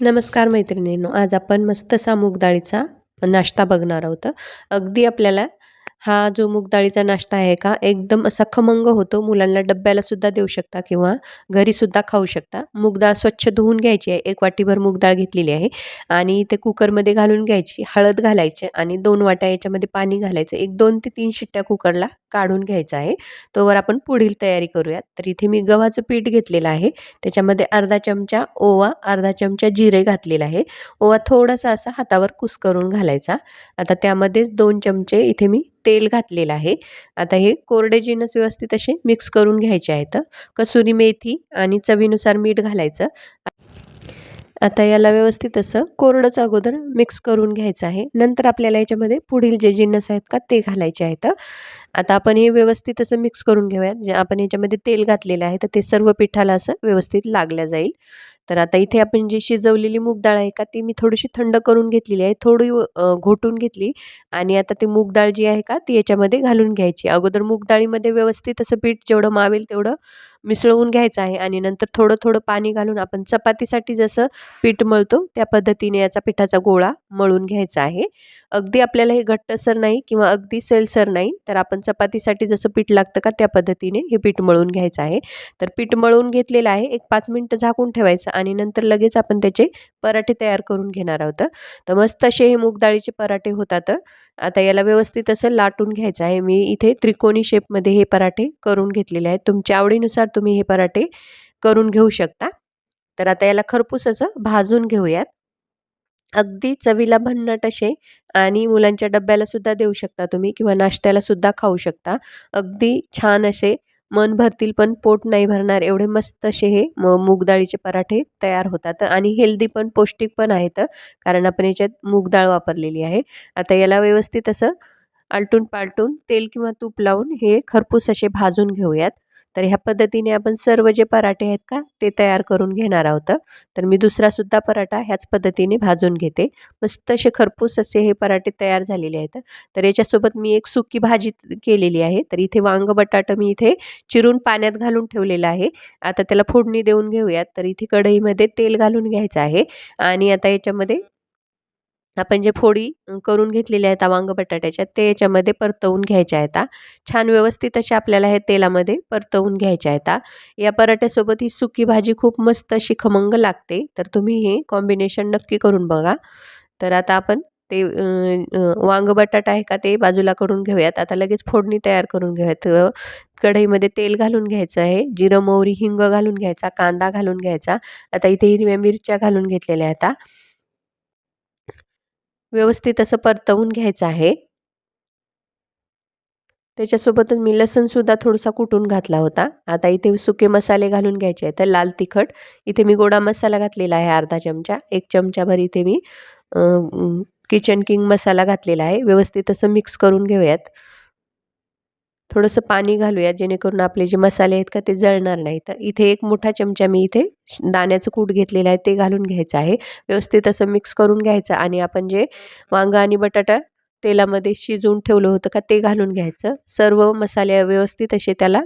नमस्कार मैत्रिणींनो आज आपण मस्तसा मूग डाळीचा नाश्ता बघणार आहोत. अगदी आपल्याला हा जो मूग डाळीचा नाश्ता आहे का एकदम असा खमंग होतो. मुलांना डब्याला सुद्धा देऊ शकता किंवा घरीसुद्धा खाऊ शकता. मूग डाळ स्वच्छ धुवून घ्यायची आहे. एक वाटीभर मूग डाळ घेतलेली आहे आणि ते कुकरमध्ये घालून घ्यायची. हळद घालायची आणि दोन वाट्या याच्यामध्ये पाणी घालायचं. एक दोन ते तीन शिट्ट्या कुकरला काढून घ्यायचं आहे. तोवर आपण पुढील तयारी करूयात. तर इथे मी गव्हाचं पीठ घेतलेलं आहे. त्याच्यामध्ये अर्धा चमचा ओवा अर्धा चमचा जिरे घातलेला आहे. ओवा थोडासा असा हातावर कुस्करून घालायचा. आता त्यामध्येच दोन चमचे इथे मी तेल घातलेलं आहे. आता हे कोरडे जिनस व्यवस्थित असे मिक्स करून घ्यायचे आहेत. कसुरी मेथी आणि चवीनुसार मीठ घालायचं. आता याला व्यवस्थित असं कोरडंच अगोदर मिक्स करून घ्यायचं आहे. नंतर आपल्याला याच्यामध्ये पुढील जे जिन्नस आहेत का ते घालायचे आहेत. आता आपण हे व्यवस्थित असं मिक्स करून घेऊयात. जे आपण याच्यामध्ये तेल घातलेलं आहे तर ते सर्व पिठाला असं व्यवस्थित लागलं जाईल. तर आता इथे आपण जी शिजवलेली मूग डाळ आहे का ती मी थोडीशी थंड करून घेतलेली आहे. थोडी घोटून घेतली आणि आता ती मूग डाळ जी आहे का ती याच्यामध्ये घालून घ्यायची. अगोदर मूग डाळीमध्ये व्यवस्थित असं पीठ जेवढं मावेल तेवढं मिसळवून घ्यायचं आहे आणि नंतर थोडं थोडं पाणी घालून आपण चपातीसाठी जसं पीठ मळतो त्या पद्धतीने याचा पिठाचा गोळा मळून घ्यायचा आहे. अगदी आपल्याला हे घट्टसर नाही किंवा अगदी सेलसर नाही तर आपण चपातीसाठी जसं पीठ लागतं का त्या पद्धतीने हे पीठ मळून घ्यायचं आहे. तर पीठ मळून घेतलेलं आहे. एक पाच मिनटं झाकून ठेवायचं. आणि नंतर लगेच आपण त्याचे पराठे तयार करून घेणार आहोत. तर मस्त असे हे मूग डाळीचे पराठे होतात. आता याला व्यवस्थित असं लाटून घ्यायचं आहे. मी इथे त्रिकोणी शेपमध्ये हे पराठे करून घेतलेले आहेत. तुमच्या आवडीनुसार तुम्ही हे पराठे करून घेऊ शकता. तर आता याला खरपूस असं भाजून घेऊयात. अगदी चवीला भन्नट असे आणि मुलांच्या डब्याला सुद्धा देऊ शकता तुम्ही किंवा नाश्त्याला सुद्धा खाऊ शकता. अगदी छान असे मन भरतील पण पोट नाही भरणार. एवढे मस्त असे हे म मूग पराठे तयार होतात. आणि हेल्दी पण पौष्टिक पण आहेत कारण आपण याच्यात मूगडाळ वापरलेली आहे. आता याला व्यवस्थित असं आलटून पालटून तेल किंवा तूप लावून हे खरपूस असे भाजून घेऊयात. तर ह्या पद्धतीने आपण सर्व जे पराठे आहेत का ते तयार करून घेणार आहोत. तर मी दुसरासुद्धा पराठा ह्याच पद्धतीने भाजून घेते. मस्त असे खरपूस असे हे पराठे तयार झालेले आहेत. तर याच्यासोबत मी एक सुकी भाजी केलेली आहे. तर इथे वांग बटाटा मी इथे चिरून पाण्यात घालून ठेवलेलं आहे. आता त्याला फोडणी देऊन घेऊयात. तर इथे कढईमध्ये तेल घालून घ्यायचं आहे. आणि आता याच्यामध्ये आपण जे फोडी करून घेतलेल्या आहेत वांग बटाट्याच्या ते याच्यामध्ये परतवून घ्यायच्या आहेत छान व्यवस्थित अशा आपल्याला हे तेलामध्ये परतवून घ्यायच्या आहेत या पराठ्यासोबत ही सुकी भाजी खूप मस्त अशी खमंग लागते तर तुम्ही हे कॉम्बिनेशन नक्की करून बघा. तर आता आपण ते वांग बटाटा आहे का ते बाजूला करून घेऊयात. आता लगेच फोडणी तयार करून घेऊयात. कढईमध्ये तेल घालून घ्यायचं आहे जिरं मोहरी हिंग घालून घ्यायचा कांदा घालून घ्यायचा. आता इथे हिरव्या मिरच्या घालून घेतलेल्या आहेत व्यवस्थित असं परतवून घ्यायचं आहे. त्याच्यासोबतच मी लसणसुद्धा थोडासा कुटून घातला होता. आता इथे सुके मसाले घालून घ्यायचे आहेत. तर लाल तिखट. इथे मी गोडा मसाला घातलेला आहे अर्धा चमचा. एक चमचाभर इथे मी किचन किंग मसाला घातलेला आहे. व्यवस्थित असं मिक्स करून घेऊयात. थोडंसं पाणी घालूयात जेणेकरून आपले जे मसाले आहेत का ते जळणार नाही. तर इथे एक मोठा चमचा मी इथे दाण्याचं कूट घेतलेलं आहे ते घालून घ्यायचं आहे. व्यवस्थित असं मिक्स करून घ्यायचं आणि आपण जे वांगा आणि बटाटा तेलामध्ये शिजवून ठेवलं होतं का ते घालून घ्यायचं. सर्व मसाले व्यवस्थित असे त्याला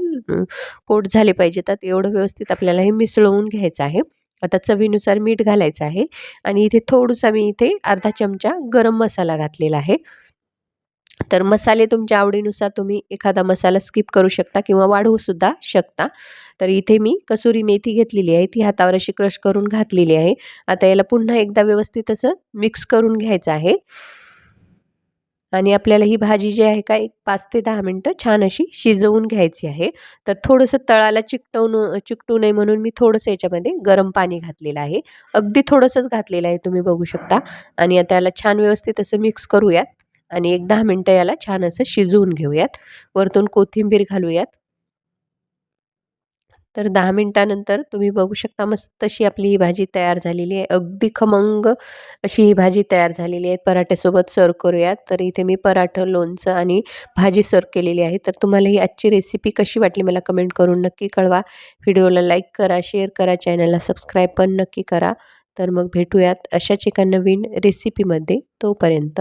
कोट झाले पाहिजेत. एवढं व्यवस्थित आपल्याला हे मिसळवून घ्यायचं आहे. आता चवीनुसार मीठ घालायचं आहे आणि इथे थोडंसं मी इथे अर्धा चमचा गरम मसाला घातलेला आहे. तर मसाले तुमच्या आवडीनुसार तुम्ही एखादा मसाला स्किप करू शकता किंवा वाढवूसुद्धा शकता. तर इथे मी कसुरी मेथी घेतलेली आहे. ती हातावर अशी क्रश करून घातलेली आहे. आता याला पुन्हा एकदा व्यवस्थित असं मिक्स करून घ्यायचं आहे. आणि आपल्याला ही भाजी जी आहे का एक पाच ते दहा मिनटं छान अशी शिजवून घ्यायची आहे. तर थोडंसं तळाला चिकटवून चिकटू नये म्हणून मी थोडंसं याच्यामध्ये गरम पाणी घातलेलं आहे. अगदी थोडंसंच घातलेलं आहे तुम्ही बघू शकता. आणि आता याला छान व्यवस्थित असं मिक्स करूयात. आणि एक दहा मिनटं याला छान असं शिजवून घेऊयात. वरतून कोथिंबीर घालूयात. तर दहा मिनटानंतर तुम्ही बघू शकता मस्त अशी आपली ही भाजी तयार झालेली आहे. अगदी खमंग अशी ही भाजी तयार झालेली आहे. पराठ्यासोबत सर्व करूयात. तर इथे मी पराठं लोणचं आणि भाजी सर्व केलेली आहे. तर तुम्हाला ही आजची रेसिपी कशी वाटली मला कमेंट करून नक्की कळवा. व्हिडिओला लाईक करा शेअर करा चॅनलला सबस्क्राईब पण नक्की करा. तर मग भेटूयात अशाच एका नवीन रेसिपीमध्ये तोपर्यंत.